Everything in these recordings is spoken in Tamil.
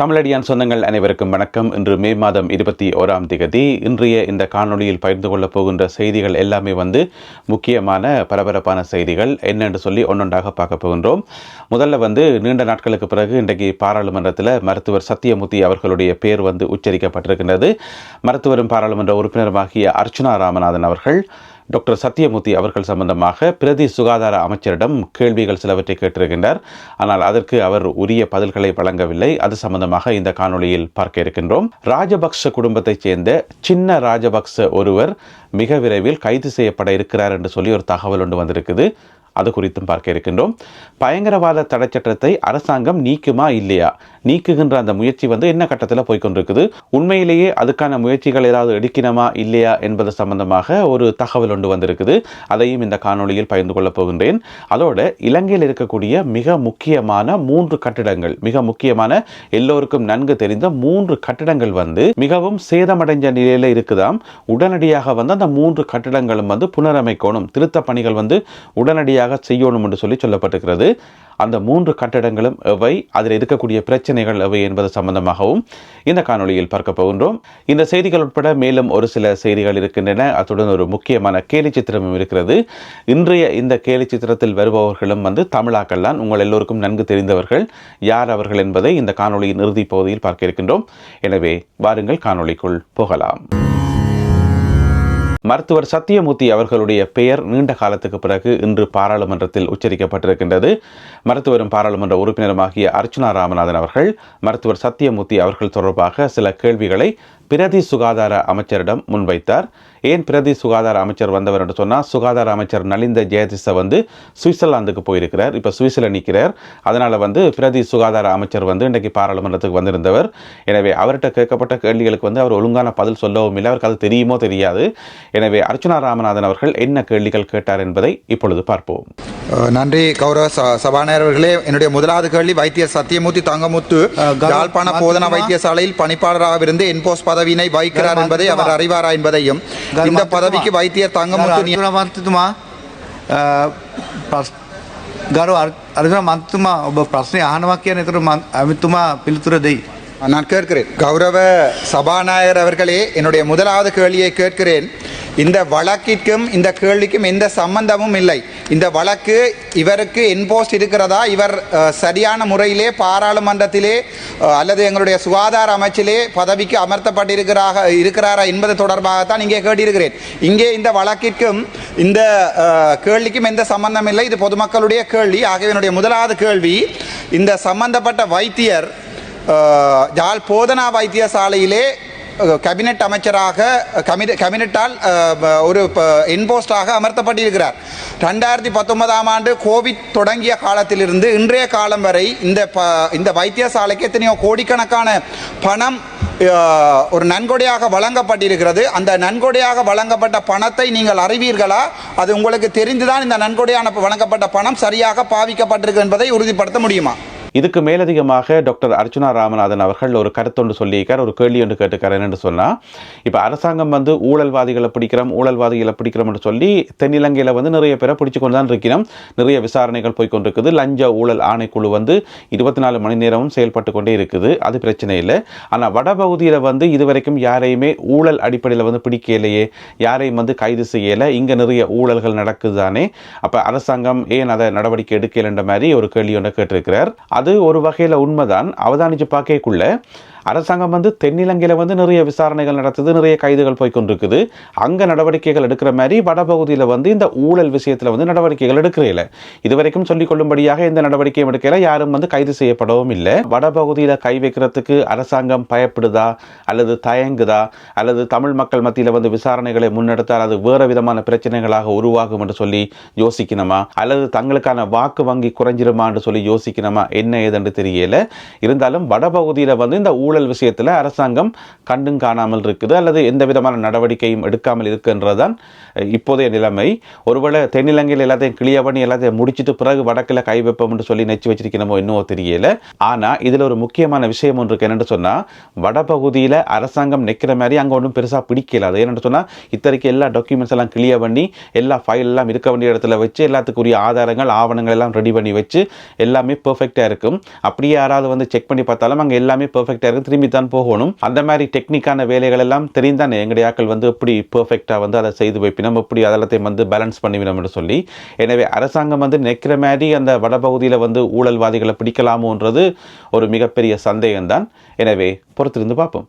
தமிழடியான் சொந்தங்கள் அனைவருக்கும் வணக்கம். இன்று மே மாதம் இருபத்தி ஓராம் திகதி இன்றைய இந்த காணொளியில் பகிர்ந்து கொள்ளப் போகின்ற செய்திகள் எல்லாமே வந்து முக்கியமான பரபரப்பான செய்திகள். என்னென்று சொல்லி ஒன்னொன்றாக பார்க்க போகின்றோம். முதல்ல வந்து நீண்ட நாட்களுக்கு பிறகு இன்றைக்கு பாராளுமன்றத்தில் மருத்துவர் சத்தியமூர்த்தி அவர்களுடைய பேர் வந்து உச்சரிக்கப்பட்டிருக்கின்றது. மருத்துவரும் பாராளுமன்ற உறுப்பினருமாகிய அர்ச்சுனா ராமநாதன் அவர்கள் டாக்டர் சத்யமூர்த்தி அவர்கள் சம்பந்தமாக பிரதி சுகாதார அமைச்சரிடம் கேள்விகள் சிலவற்றை கேட்டிருக்கின்றார். ஆனால் அதற்கு அவர் உரிய பதில்களை வழங்கவில்லை. அது சம்பந்தமாக இந்த காணொளியில் பார்க்க இருக்கின்றோம். ராஜபக்ஷ குடும்பத்தைச் சேர்ந்த சின்ன ராஜபக்ச ஒருவர் மிக விரைவில் கைது செய்யப்பட இருக்கிறார் என்று சொல்லி ஒரு தகவல் ஒன்று வந்திருக்குது. அது குறித்தும் பார்க்க இருக்கின்றோம். பயங்கரவாத தடைச்சட்டத்தை அரசாங்கம் நீக்குமா இல்லையா? நீக்குகின்ற அந்த முயற்சி வந்து என்ன கட்டத்தில் போய்கொண்டிருக்குது உண்மையிலேயே அதுக்கான முயற்சிகள் ஏதாவது எடுக்கணுமா இல்லையா என்பது சம்பந்தமாக ஒரு தகவல் ஒன்று வந்திருக்குது. அதையும் இந்த காணொளியில் பகிர்ந்து கொள்ளப் போகின்றேன். அதோட இலங்கையில் இருக்கக்கூடிய மிக முக்கியமான மூன்று கட்டிடங்கள் மிக முக்கியமான எல்லோருக்கும் நன்கு தெரிந்த மூன்று கட்டிடங்கள் வந்து மிகவும் சேதமடைஞ்ச நிலையில் இருக்குதாம். உடனடியாக வந்து அந்த மூன்று கட்டிடங்களும் வந்து புனரமைக்கணும் திருத்த பணிகள் வந்து உடனடியாக செய்யணும் என்று சொல்லி சொல்லப்பட்டிருக்கிறது. அந்த மூன்று கட்டடங்களும் எவை? அதில் இருக்கக்கூடிய பிரச்சனைகள் எவை என்பது சம்பந்தமாகவும் இந்த காணொளியில் பார்க்க போகின்றோம். இந்த செய்திகள் உட்பட மேலும் ஒரு சில செய்திகள் இருக்கின்றன. அத்துடன் ஒரு முக்கியமான கேலி சித்திரமும் இருக்கிறது. இன்றைய இந்த கேலி சித்திரத்தில் வருபவர்களும் வந்து தமிழாக்கள் தான். உங்கள் எல்லோருக்கும் நன்கு தெரிந்தவர்கள் யார் அவர்கள் என்பதை இந்த காணொலியின் இறுதிப் பகுதியில் பார்க்க இருக்கின்றோம். எனவே வாருங்கள் காணொளிக்குள் போகலாம். மருத்துவர் சத்தியமூர்த்தி அவர்களுடைய பெயர் நீண்ட காலத்துக்கு பிறகு இன்று பாராளுமன்றத்தில் உச்சரிக்கப்பட்டிருக்கின்றது. மருத்துவரும் பாராளுமன்ற உறுப்பினருமாகிய அர்ச்சுனா ராமநாதன் அவர்கள் மருத்துவர் சத்தியமூர்த்தி அவர்கள் தொடர்பாக சில கேள்விகளை பிரதி சுகாதார அமைச்சரிடம் முன்வைத்தார். ஏன் பிரதி சுகாதார அமைச்சர் வந்தவர் என்று சொன்னால் சுகாதார அமைச்சர் நலிந்த ஜெயதிச வந்து சுவிட்சர்லாந்துக்கு போயிருக்கிறார். இப்போ சுவிஸில் நிற்கிறார். அதனால் வந்து பிரதி சுகாதார அமைச்சர் வந்து இன்றைக்கு பாராளுமன்றத்துக்கு வந்திருந்தவர். எனவே அவர்கிட்ட கேட்கப்பட்ட கேள்விகளுக்கு வந்து அவர் ஒழுங்கான பதில் சொல்லவும் இல்லை. அவருக்கு அது தெரியுமோ தெரியாது. எனவே அர்ச்சுனா ராமநாதன் அவர்கள் என்ன கேள்விகள் கேட்டார் என்பதை இப்பொழுது பார்ப்போம். நன்றி கௌரவ ச- சபாநாயகர் அவர்களே என்னுடைய முதலாவது கேள்வி வைத்தியர் சத்தியமூர்த்தி தங்கமுத்து யாழ்ப்பாண போதனா வைத்தியசாலையில் பணிப்பாளராக இருந்து என்போஸ் பதவியினை வகிக்கிறார் கௌரவ என்பதை அவர் மருத்துவமா- அறிவாரா என்பதையும் ගරු இந்த මන්ත්‍රතුමා. பதவிக்கு வைத்தியர் தங்கமுத்து நிய- ගරු මන්ත්‍රතුමා අ, ප්‍රශ්- ගරු අර්ජුන මන්ත්‍රතුමා ඔබ ප්‍රශ්නය අහනවා කියන එතර ඇමතුමා පිළිතුර දෙයි. நான் கேட்கிறேன் கௌரவ சபாநாயகர் அவர்களே என்னுடைய முதலாவது கேள்வியை கேட்கிறேன் இந்த வழக்கிற்கும் இந்த கேள்விக்கும் எந்த சம்பந்தமும் இல்லை. இந்த வழக்கு இவருக்கு என்போஸ்ட் இருக்கிறதா? இவர் சரியான முறையிலே பாராளுமன்றத்திலே அல்லது எங்களுடைய சுகாதார அமைச்சிலே பதவிக்கு அமர்த்தப்பட்டிருக்கிறாக இருக்கிறாரா என்பது தொடர்பாகத்தான் இங்கே கேட்டிருக்கிறேன். இங்கே இந்த வழக்கிற்கும் இந்த கேள்விக்கும் எந்த சம்பந்தம் இல்லை. இது பொதுமக்களுடைய கேள்வி. ஆகவே என்னுடைய முதலாவது கேள்வி இந்த சம்பந்தப்பட்ட வைத்தியர் ஜால் யாழ் போதனா வைத்தியசாலையிலே கேபினெட் அமைச்சராக அஹ், கேபினெட்டால் ஒரு என்போஸ்டாக அமர்த்தப்பட்டிருக்கிறார். ரெண்டாயிரத்தி பத்தொன்பதாம் ஆண்டு கோவிட் தொடங்கிய காலத்திலிருந்து இன்றைய காலம் வரை இந்த ப இந்த வைத்தியசாலைக்கு எத்தனையோ கோடிக்கணக்கான பணம் ஒரு நன்கொடையாக வழங்கப்பட்டிருக்கிறது. அந்த நன்கொடையாக வழங்கப்பட்ட பணத்தை நீங்கள் அறிவீர்களா? அது உங்களுக்கு தெரிந்துதான் இந்த நன்கொடையான வழங்கப்பட்ட பணம் சரியாக பாவிக்கப்பட்டிருக்கு என்பதை உறுதிப்படுத்த முடியுமா? இதுக்கு மேலதிகமாக டாக்டர் அர்ச்சுனா ராமநாதன் அவர்கள் ஒரு கருத்தொன்று சொல்லியிருக்கார் ஒரு கேள்வி ஒன்று கேட்டுக்கார் என்னன்னு சொன்னால் இப்போ அரசாங்கம் வந்து ஊழல்வாதிகளை பிடிக்கிறோம் ஊழல்வாதிகளை பிடிக்கிறோம்னு சொல்லி தென்னிலங்கையில் வந்து நிறைய பேரை பிடிச்சு கொண்டு தான் இருக்கிறோம். நிறைய விசாரணைகள் போய்கொண்டிருக்குது லஞ்ச ஊழல் ஆணைக்குழு வந்து இருபத்தி நாலு மணி நேரமும் செயல்பட்டு கொண்டே இருக்குது. அது பிரச்சனை இல்லை. ஆனால் வடபகுதியில் வந்து இதுவரைக்கும் யாரையுமே ஊழல் அடிப்படையில் வந்து பிடிக்கலையே யாரையும் வந்து கைது செய்யலை. இங்கே நிறைய ஊழல்கள் நடக்குது தானே. அப்போ அரசாங்கம் ஏன் அதை நடவடிக்கை எடுக்கலைன்ற மாதிரி ஒரு கேள்வி ஒன்று கேட்டிருக்கிறார். அது ஒரு வகையில் உண்மைதான். அவதானித்து பார்க்கக்குள்ள அரசாங்கம் வந்து தென்னிலங்கையில் வந்து நிறைய விசாரணைகள் நடத்துது நிறைய கைதுகள் போய் கொண்டிருக்குது அங்கே நடவடிக்கைகள் எடுக்கிற மாதிரி வடபகுதியில் வந்து இந்த ஊழல் விஷயத்தில் வந்து நடவடிக்கைகள் எடுக்கிறதில்ல இதுவரைக்கும் சொல்லிக்கொள்ளும்படியாக எந்த நடவடிக்கையும் எடுக்கல யாரும் வந்து கைது செய்யப்படவும் இல்லை. வடபகுதியில் கை வைக்கிறதுக்கு அரசாங்கம் பயப்படுதா அல்லது தயங்குதா அல்லது தமிழ் மக்கள் மத்தியில் வந்து விசாரணைகளை முன்னெடுத்தால் அது வேறு விதமான பிரச்சனைகளாக உருவாகும் என்று சொல்லி யோசிக்கணுமா? அல்லது தங்களுக்கான வாக்கு வங்கி குறைஞ்சிருமா என்று சொல்லி யோசிக்கணுமா? என்ன ஏதென்று தெரியல. இருந்தாலும் வடபகுதியில் வந்து இந்த ஊழல் ஊழல் விஷயத்தில் அரசாங்கம் கண்டும் காணாமல் இருக்குது. அல்லது எந்த விதமான நடவடிக்கையும் எடுக்காமல் இருக்குன்றதுதான் இப்போதைய நிலைமை. ஒருவேளை தென்னிலங்கையில் எல்லாத்தையும் கிளியர் பண்ணி எல்லாத்தையும் முடிச்சிட்டு பிறகு வடக்கில் கை என்று சொல்லி நெச்சு வச்சிருக்கணுமோ என்னவோ தெரியல. ஆனால் இதில் ஒரு முக்கியமான விஷயம் ஒன்று இருக்கு. என்னென்னு சொன்னால் வடபகுதியில் அரசாங்கம் நிற்கிற மாதிரி அங்கே ஒன்றும் பெருசாக பிடிக்கல. அது என்னென்னு சொன்னால் இத்தனைக்கு எல்லா டாக்குமெண்ட்ஸ் எல்லாம் கிளியர் பண்ணி எல்லா ஃபைல் எல்லாம் இருக்க வேண்டிய இடத்துல வச்சு எல்லாத்துக்குரிய ஆதாரங்கள் ஆவணங்கள் எல்லாம் ரெடி பண்ணி வச்சு எல்லாமே பர்ஃபெக்டாக இருக்கும். அப்படியே யாராவது வந்து செக் பண்ணி பார்த்தாலும் அங்கே எல்லாமே பர்ஃபெக்டாக இருக்கும் திரும்பி தான் போகணும். அந்த மாதிரி டெக்னிக்கான வேலைகள் எல்லாம் தெரிந்தானே எங்களுடைய ஆட்கள் வந்து எப்படி பெர்ஃபெக்டாக வந்து அதை செய்து வைப்பினோம் எப்படி அதெல்லாத்தையும் வந்து பேலன்ஸ் பண்ணிவினோம்னு சொல்லி. எனவே அரசாங்கம் வந்து நிற்கிற மாதிரி அந்த வடபகுதியில் வந்து ஊழல்வாதிகளை பிடிக்கலாமோன்றது ஒரு மிகப்பெரிய சந்தேகம்தான். எனவே பொறுத்திருந்து பார்ப்போம்.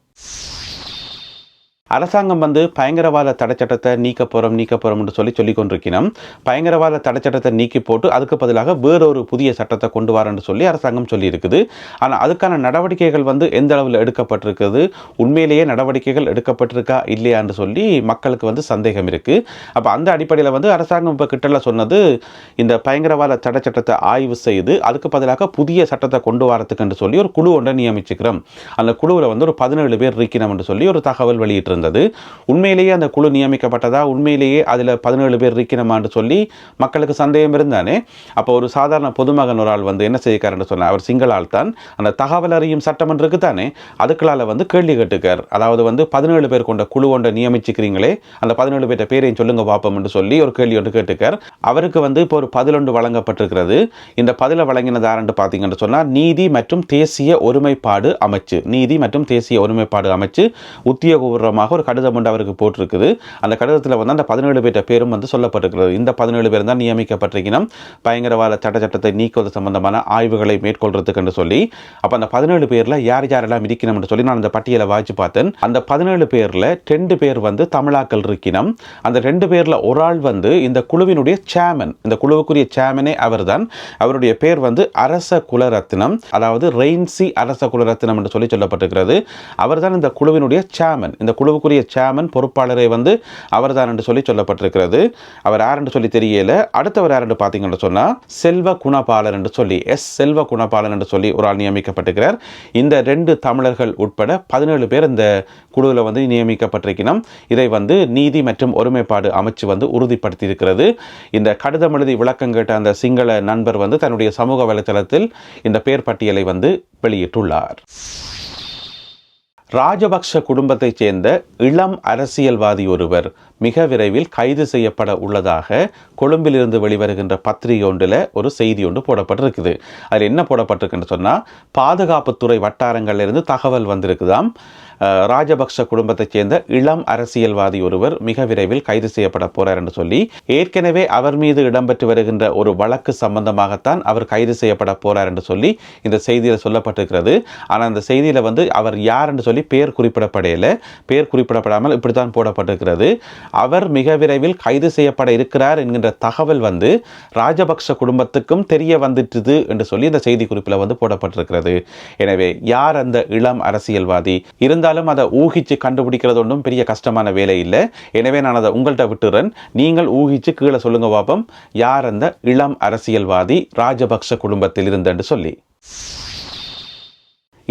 அரசாங்கம் வந்து பயங்கரவாத தடைச்சட்டத்தை நீக்க போகிறோம் நீக்க போகிறோம்னு சொல்லி சொல்லி கொண்டிருக்கணும் பயங்கரவாத தடைச்சட்டத்தை நீக்கி போட்டு அதுக்கு பதிலாக வேறொரு புதிய சட்டத்தை கொண்டு வரேன்னு சொல்லி அரசாங்கம் சொல்லியிருக்குது. ஆனால் அதுக்கான நடவடிக்கைகள் வந்து எந்த அளவில் எடுக்கப்பட்டிருக்குது? உண்மையிலேயே நடவடிக்கைகள் எடுக்கப்பட்டிருக்கா? இல்லையான்னு சொல்லி மக்களுக்கு வந்து சந்தேகம் இருக்குது அப்போ அந்த அடிப்படையில் வந்து அரசாங்கம் இப்போ கிட்டல சொன்னது இந்த பயங்கரவாத தடைச்சட்டத்தை ஆய்வு செய்து அதுக்கு பதிலாக புதிய சட்டத்தை கொண்டு வரத்துக்குன்னு சொல்லி ஒரு குழு ஒன்றை நியமிச்சுக்கிறோம். அந்த குழுவில் வந்து ஒரு பதினேழு பேர் இருக்கணும் சொல்லி ஒரு தகவல் வெளியிட்டிருந்தது. உண்மையிலேயே அந்த குழு நியமிக்கப்பட்டதா? உண்மையிலேயே அதில் பதினேழு பேர் இருக்கணுமான்னு சொல்லி மக்களுக்கு சந்தேகம் இருந்தானே? அப்போ ஒரு சாதாரண பொதுமகன் ஒரு ஆள் வந்து என்ன செய்யக்காருன்னு சொன்னார் அவர் சிங்களால் தான். அந்த தகவல் அறியும் சட்டமன்றக்கு தானே அதுக்களால் வந்து கேள்வி கேட்டுக்கார். அதாவது வந்து பதினேழு பேர் கொண்ட குழு ஒன்றை நியமிச்சுக்கிறீங்களே அந்த பதினேழு பேர்ட்ட பேரையும் சொல்லுங்க பார்ப்போம்னு சொல்லி ஒரு கேள்வி ஒன்று கேட்டுக்கார். அவருக்கு வந்து இப்போ ஒரு பதிலொன்று வழங்கப்பட்டிருக்கிறது. இந்த பதில வழங்கினது யாருன்னு பார்த்தீங்கன்னு சொன்னால் நீதி மற்றும் தேசிய ஒருமைப்பாடு அமைச்சு. நீதி மற்றும் தேசிய ஒருமைப்பாடு அமைச்சு உத்தியோகபூர்வமாக ஒரு கடிதம் ஒன்று அவருக்கு போட்டிருக்குது. அந்த கடிதத்தில் வந்து அந்த பதினேழு பேர்ட்ட பேரும் வந்து சொல்லப்பட்டிருக்கிறது. இந்த பதினேழு பேர் தான் நியமிக்கப்பட்டிருக்கணும் பயங்கரவாத சட்டச்சட்டத்தை நீக்குவது சம்பந்தமான ஆய்வுகளை மேற்கொள்றதுக்குன்னு சொல்லி அப்போ அந்த பதினேழு பேரில் யார் யாரெல்லாம் இருக்கணும்னு சொல்லி நான் அந்த பட்டியலை வாய்ச்சி பார்த்தேன். அந்த பதினேழு பேரில் ரெண்டு பேர் வந்து தமிழாக்கள் இருக்கணும் அந்த ரெண்டு பேரில் ஒரு ஆள் வந்து இந்த குழுவினுடைய சேர்மன் இந்த குழுவுக்குரிய சேர்மனே அவர் தான் அவருடைய பேர் வந்து அரச குலரத்னம் அதாவது ரெயின்சி அரச குலரத்னம் என்று சொல்லி சொல்லப்பட்டிருக்கிறது. அவர் தான் இந்த குழுவினுடைய சேர்மன் இந்த குழுவுக்குரிய சேர்மன் பொறுப்பாளரை வந்து அவர்தான் என்று சொல்லி சொல்லப்பட்டிருக்கிறது. அவர் யார் என்று சொல்லி தெரியல. அடுத்தவர் யார் என்று பார்த்தீங்கன்னு சொன்னால் செல்வ குணபாலன் என்று சொல்லி எஸ் செல்வ குணபாலன் என்று சொல்லி ஒரு ஆள் நியமிக்கப்பட்டிருக்கிறார். இந்த ரெண்டு தமிழர்கள் உட்பட பதினேழு பேர் இந்த குழுவில் வந்து நியமிக்கப்பட்டிருக்கணும் இதை வந்து நீதி மற்றும் ஒருமைப்பாடு அமைச்சு வந்து உறுதிப்படுத்தியிருக்கிறது. இந்த கடிதம் எழுதி விளக்கம் கேட்ட அந்த சிங்கள நண்பர் வந்து தன்னுடைய சமூக வலைத்தளத்தில் இந்த பேர் பட்டியலை வந்து வெளியிட்டுள்ளார். ராஜபக்ஷ குடும்பத்தைச் சேர்ந்த இளம் அரசியல்வாதி ஒருவர் மிக விரைவில் கைது செய்யப்பட உள்ளதாக கொழும்பிலிருந்து வெளிவருகின்ற பத்திரிகை ஒன்றில் ஒரு செய்தி ஒன்று போடப்பட்டிருக்குது. அதில் என்ன போடப்பட்டிருக்குன்னு சொன்னால் பாதுகாப்புத்துறை வட்டாரங்களிலிருந்து தகவல் வந்திருக்குதாம். ராஜபக்ஷ குடும்பத்தைச் சேர்ந்த இளம் அரசியல்வாதி ஒருவர் மிக விரைவில் கைது செய்யப்பட போறார் என்று சொல்லி ஏற்கனவே அவர் மீது இடம்பெற்று வருகின்ற ஒரு வழக்கு சம்பந்தமாகத்தான் அவர் கைது செய்யப்பட போறார் என்று சொல்லி இந்த செய்தியில் சொல்லப்பட்டிருக்கிறது. ஆனால் அந்த செய்தியில் வந்து அவர் யார் என்று சொல்லி பேர் குறிப்பிடப்படையில பேர் குறிப்பிடப்படாமல் இப்படித்தான் போடப்பட்டிருக்கிறது. அவர் மிக விரைவில் கைது செய்யப்பட இருக்கிறார் என்கின்ற தகவல் வந்து ராஜபக்ஷ குடும்பத்துக்கும் தெரிய வந்துட்டுது என்று சொல்லி இந்த செய்தி குறிப்பில் வந்து போடப்பட்டிருக்கிறது. எனவே யார் அந்த இளம் அரசியல்வாதி? இருந்தாலும் அதை ஊகிச்சு கண்டுபிடிக்கிறது ஒன்றும் பெரிய கஷ்டமான வேலை இல்லை. எனவே நான் அதை உங்கள்கிட்ட விட்டுறேன். நீங்கள் ஊகிச்சு கீழே சொல்லுங்க பாப்பம் யார் அந்த இளம் அரசியல்வாதி ராஜபக்ஷ குடும்பத்தில் இருந்தன்னு சொல்லி.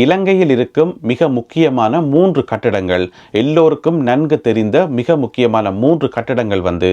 இலங்கையில் இருக்கும் மிக முக்கியமான மூன்று கட்டடங்கள். எல்லோருக்கும் நன்கு தெரிந்த மிக முக்கியமான மூன்று கட்டடங்கள் வந்து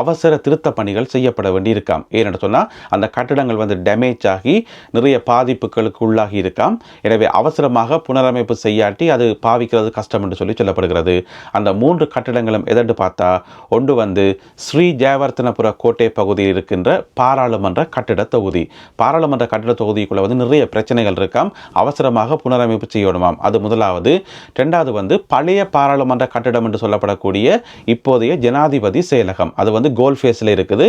அவசர திருத்த பணிகள் செய்யப்பட வேண்டியிருக்காம். ஏன்னு சொன்னால் அந்த கட்டடங்கள் வந்து டேமேஜ் ஆகி நிறைய பாதிப்புகளுக்கு உள்ளாகி இருக்காம். எனவே அவசரமாக புனரமைப்பு செய்யாட்டி அது பாவிக்கிறது கஷ்டம் என்று சொல்லி சொல்லப்படுகிறது. அந்த மூன்று கட்டடங்களும் எதென்று பார்த்தா ஒன்று வந்து ஸ்ரீ ஜெயவர்த்தனபுர கோட்டை பகுதியில் இருக்கின்ற பாராளுமன்ற கட்டிட தொகுதி. பாராளுமன்ற கட்டிட தொகுதிக்குள்ள வந்து நிறைய பிரச்சனைகள் இருக்காம். அவசரமாக புனரமைப்பு செய்யணுமாம். அது முதலாவது. ரெண்டாவது வந்து பழைய பாராளுமன்ற கட்டிடம் என்று சொல்லப்படக்கூடிய இப்போதைய ஜனாதிபதி செயலகம். அது வந்து கோல் ஃபேஸில் இருக்குது.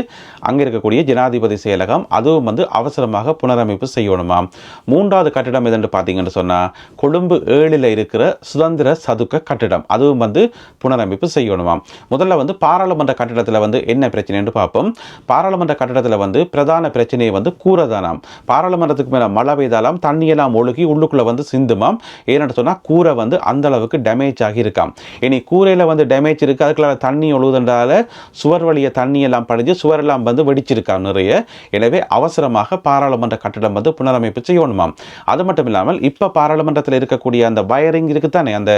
அங்கே இருக்கக்கூடிய ஜனாதிபதி செயலகம் அதுவும் வந்து அவசரமாக புனரமைப்பு செய்யணுமாம். மூன்றாவது கட்டிடம் எதுன்னு பார்த்தீங்கன்னு சொன்னால் கொழும்பு ஏழில் இருக்கிற சுதந்திர சதுக்க கட்டிடம். அதுவும் வந்து புனரமைப்பு செய்யணுமாம். முதல்ல வந்து பாராளுமன்ற கட்டிடத்தில் வந்து என்ன பிரச்சனைன்னு பார்ப்போம். பாராளுமன்ற கட்டிடத்தில் வந்து பிரதான பிரச்சனையை வந்து கூறதானாம். பாராளுமன்றத்துக்கு மேலே மழை பெய்தாலாம் தண்ணியெல்லாம் ஒழுகி உள்ளுக்குள்ளே வந்து சிந்துமாம். ஏன்னு சொன்னால் கூரை வந்து அந்த அளவுக்கு டேமேஜ் ஆகியிருக்காம் இனி கூரையில் வந்து டேமேஜ் இருக்கு. அதுக்குள்ள தண்ணி ஒழுகுதுன்றால சுவர் வழியை தண்ணி எல்லாம் படிஞ்சு சுவரெல்லாம் வந்து வெடிச்சிருக்காம் நிறைய. எனவே அவசரமாக பாராளுமன்ற கட்டடம் வந்து புனரமைப்பு செய்யணுமாம். அது மட்டும் இல்லாமல் இப்போ பாராளுமன்றத்தில் இருக்கக்கூடிய அந்த வயரிங் இருக்குதானே அந்த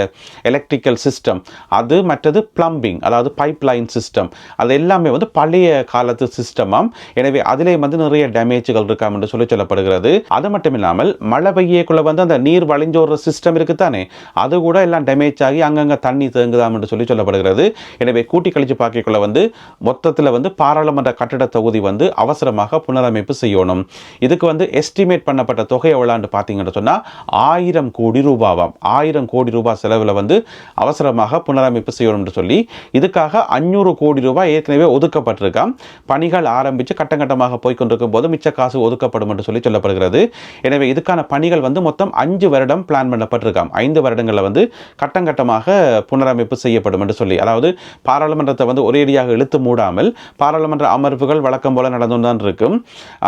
எலக்ட்ரிக்கல் சிஸ்டம் அது மற்றது பிளம்பிங் அதாவது பைப் லைன் சிஸ்டம் அது எல்லாமே வந்து பழைய காலத்து சிஸ்டமாம் எனவே அதிலே வந்து நிறைய டேமேஜ்கள் இருக்காம் என்று சொல்லி சொல்லப்படுகிறது. அது மட்டும் இல்லாமல் மழை பெய்யக்குள்ள வந்து அந்த நீர் வழிஞ்சோடுற சிஸ்டம் இருக்குதானே அது கூட எல்லாம் டேமேஜ் ஆகி அங்கங்கே தண்ணி தேங்குதாம் என்று சொல்லி சொல்லப்படுகிறது. எனவே கூட்டி கழிச்சு பார்க்கக்குள்ள வந்து மொத்தத்தில் வந்து பாராளுமன்ற கட்டிட தொகுதி வந்து அவசரமாக புனரமைப்பு செய்யணும். இதுக்கு வந்து எஸ்டிமேட் பண்ணப்பட்ட தொகை எவ்வளான்னு பார்த்தீங்கன்னு சொன்னால் ஆயிரம் கோடி ரூபாவாம். ஆயிரம் கோடி ரூபாய் செலவில் வந்து அவசரமாக புனரமைப்பு செய்யணும்னு சொல்லி இதுக்காக அஞ்சூறு கோடி ரூபாய் ஏற்கனவே ஒதுக்கப்பட்டிருக்காம். பணிகள் ஆரம்பித்து கட்டம் கட்டமாக போய்கொண்டிருக்கும் போது மிச்ச காசு ஒதுக்கப்படும் என்று சொல்லி சொல்லப்படுகிறது. எனவே இதுக்கான பணிகள் வந்து மொத்தம் அஞ்சு வருடம் பிளான் பண்ணப்பட்டிருக்காம். ஐந்து வருடங்களில் வந்து கட்டம் கட்டமாக புனரமைப்பு செய்யப்படும் என்று சொல்லி. அதாவது பாராளுமன்றத்தை வந்து ஒரேடியாக இழுத்து மூடாமல் பாராளுமன்ற அமர்வுகள் வழக்கம் போல நடந்து தான் இருக்கும்.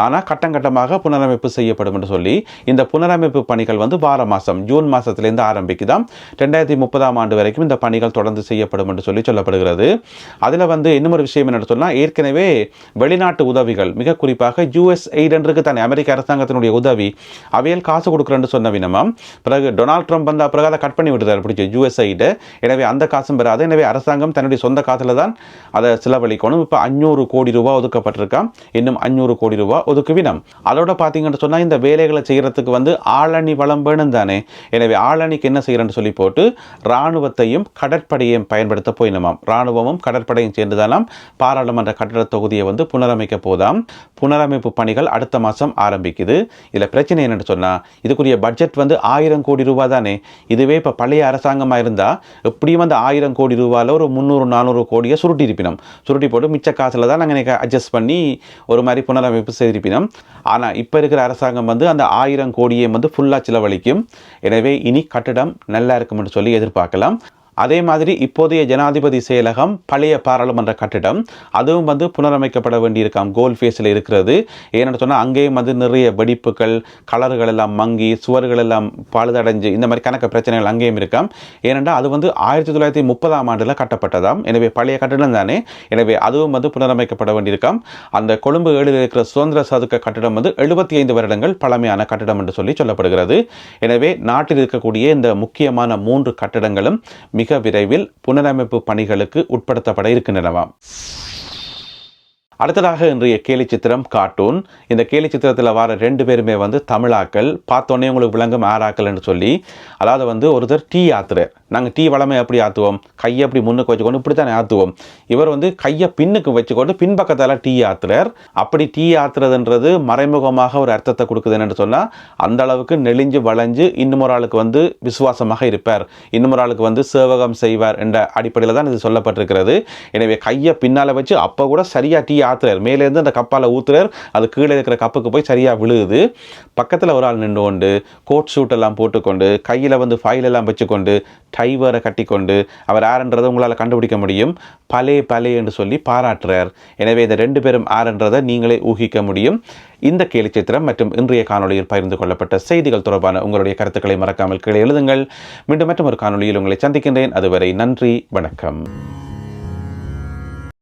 ஆனால் கட்டம் கட்டமாக புனரமைப்பு செய்யப்படும் என்று சொல்லி இந்த புனரமைப்பு பணிகள் வந்து வார மாதம் ஜூன் மாதத்திலேருந்து ஆரம்பிக்குதாம். ரெண்டாயிரத்தி முப்பதாம் ஆண்டு வரைக்கும் இந்த பணிகள் தொடர்ந்து செய்யப்படும் என்று சொல்லி சொல்லப்படுகிறது. அதில் வந்து இன்னும் ஒரு விஷயம் என்ன சொன்னால் ஏற்கனவே வெளிநாட்டு உதவிகள் மிக குறிப்பாக யூஎஸ் எய்டன்றிருக்கு தானே அமெரிக்க அரசாங்கத்தினுடைய உதவி அவையில் காசு கொடுக்குறேன்னு சொன்ன வினமாம் பிறகு டொனால்ட் ட்ரம்ப் வந்த பிறகு அதை கட் பண்ணி விட்டுறாரு பிடிச்சி யூஎஸ்ஐட்டு எனவே அந்த காசும் பெறாது. எனவே அரசாங்கம் தன்னுடைய சொந்த காசில் தான் அதை செலவழிக்கணும். இப்போ அஞ்சூறு கோடி ரூபா ஒதுக்கப்பட்டிருக்கான் இன்னும் அஞ்சூறு கோடி ரூபா ஒதுக்குவினம். அதோட பார்த்தீங்கன்னு சொன்னால் இந்த வேலைகளை செய்கிறதுக்கு வந்து ஆளணி வளம் வேணும் தானே. எனவே ஆளணிக்கு என்ன செய்கிறேன்னு சொல்லி போட்டு இராணுவத்தையும் கடற்படையையும் பயன்படுத்த போயினுமாம். இராணுவமும் கடற்படையும் சேர்ந்துதானாம் பாராளுமன்ற கட்டட தொகுதியை வந்து புனரமைக்க போதாம். புனரமைப்பு பணிகள் அடுத்த மாதம் ஆரம்பிக்குது. இதில் பிரச்சனை என்னென்னு சொன்னால் இதுக்குரிய பட்ஜெட் வந்து ஆயிரம் கோடி ரூபா தானே? இதுவே இப்போ பழைய அரசாங்கமாக இருந்தால் எப்படியும் அந்த ஆயிரம் கோடி ரூபாயில் ஒரு முந்நூறு நானூறு கோடியை சுருட்டி இருப்பினோம் சுருட்டி போட்டு மிச்ச காசில் தான் நாங்கள் அட்ஜஸ்ட் பண்ணி ஒரு மாதிரி புனரமைப்பு செய்திருப்பினோம். ஆனால் இப்போ இருக்கிற அரசாங்கம் வந்து அந்த ஆயிரம் கோடியை வந்து ஃபுல்லாக செலவழிக்கும். எனவே இனி கட்டிடம் நல்லா இருக்கும்னு சொல்லி எதிர்பார்க்கலாம். அதே மாதிரி இப்போதைய ஜனாதிபதி செயலகம் பழைய பாராளுமன்ற கட்டிடம் அதுவும் வந்து புனரமைக்கப்பட வேண்டியிருக்காம். கோல் ஃபேஸில் இருக்கிறது. ஏன்னு சொன்னால் அங்கேயும் வந்து நிறைய வெடிப்புகள் கலர்கள் எல்லாம் மங்கி சுவர்கள் எல்லாம் பழுதடைஞ்சு இந்த மாதிரி கணக்கு பிரச்சனைகள் அங்கேயும் இருக்காம். ஏனென்றால் அது வந்து ஆயிரத்தி தொள்ளாயிரத்தி முப்பதாம் ஆண்டில் கட்டப்பட்டதாம். எனவே பழைய கட்டிடம் தானே. எனவே அதுவும் வந்து புனரமைக்கப்பட வேண்டியிருக்காம். அந்த கொழும்பு ஏழில் இருக்கிற சுதந்திர சதுக்க கட்டிடம் வந்து எழுபத்தி ஐந்து வருடங்கள் பழமையான கட்டிடம் என்று சொல்லி சொல்லப்படுகிறது. எனவே நாட்டில் இருக்கக்கூடிய இந்த முக்கியமான மூன்று கட்டிடங்களும் மிக விரைவில் புனரமைப்பு பணிகளுக்கு உட்படுத்தப்பட இருக்கின்றனவாம். அடுத்ததாக இன்றைய கேலி சித்திரம் கார்ட்டூன் இந்த கேலி சித்திரத்தில் வர ரெண்டு பேருமே வந்து தமிழாக்கள். பார்த்தோன்னே உங்களுக்கு விளங்கும் ஆறாக்கள்னு சொல்லி அதாவது வந்து ஒருத்தர் டீ ஆத்துறார். நாங்கள் டீ வளமை எப்படி ஆற்றுவோம் கையை அப்படி முன்னுக்கு வச்சுக்கொண்டு இப்படி தானே ஆற்றுவோம் இவர் வந்து கையை பின்னுக்கு வச்சுக்கொண்டு பின்பக்கத்தால் டீ ஆத்துறார். அப்படி டீ ஆத்துறதுன்றது மறைமுகமாக ஒரு அர்த்தத்தை கொடுக்குதுன்னு சொன்னால் அந்த அளவுக்கு நெளிஞ்சு வளைஞ்சு இன்னொரு ஒரு ஆளுக்கு வந்து விசுவாசமாக இருப்பார். இன்னொரு ஆளுக்கு வந்து சேவகம் செய்வார் என்ற அடிப்படையில் தான் இது சொல்லப்பட்டிருக்கிறது. எனவே கையை பின்னால் வச்சு அப்போ கூட சரியாக டீ ஆத்துறார் மேலேருந்து அந்த கப்பால் ஊத்துறார். அது கீழே இருக்கிற கப்புக்கு போய் சரியாக விழுகுது. பக்கத்தில் ஒரு ஆள் நின்று கொண்டு கோட் ஷூட் எல்லாம் போட்டுக்கொண்டு கையில் வந்து ஃபைல் எல்லாம் வச்சுக்கொண்டு டைவரை கட்டிக்கொண்டு அவர் ஆறுன்றதை உங்களால் கண்டுபிடிக்க முடியும். பலே பலே என்று சொல்லி பாராட்டுறார். எனவே இந்த ரெண்டு பேரும் யாருன்றதை நீங்களே ஊகிக்க முடியும். இந்த கேலி சித்திரம் மற்றும் இன்றைய காணொளியில் பகிர்ந்து கொள்ளப்பட்ட செய்திகள் தொடர்பான உங்களுடைய கருத்துக்களை மறக்காமல் கீழே எழுதுங்கள். மீண்டும் மற்றும் ஒரு காணொளியில் உங்களை சந்திக்கின்றேன். அதுவரை நன்றி வணக்கம்.